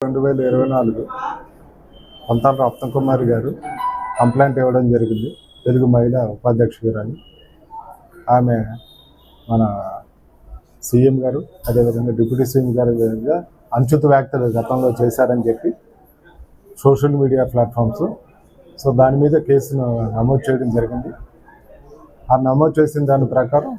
రెండు వేల ఇరవై నాలుగు పంతాల రత్న కుమారి గారు కంప్లైంట్ ఇవ్వడం జరిగింది. తెలుగు మహిళా ఉపాధ్యక్షురాలు ఆమె మన సీఎం గారు అదేవిధంగా డిప్యూటీ సీఎం గారి విధంగా అంచుత వ్యాఖ్యలు గతంలో చేశారని చెప్పి సోషల్ మీడియా ప్లాట్ఫామ్స్. సో దాని మీద కేసును నమోదు చేయడం జరిగింది. ఆ నమోదు చేసిన దాని ప్రకారం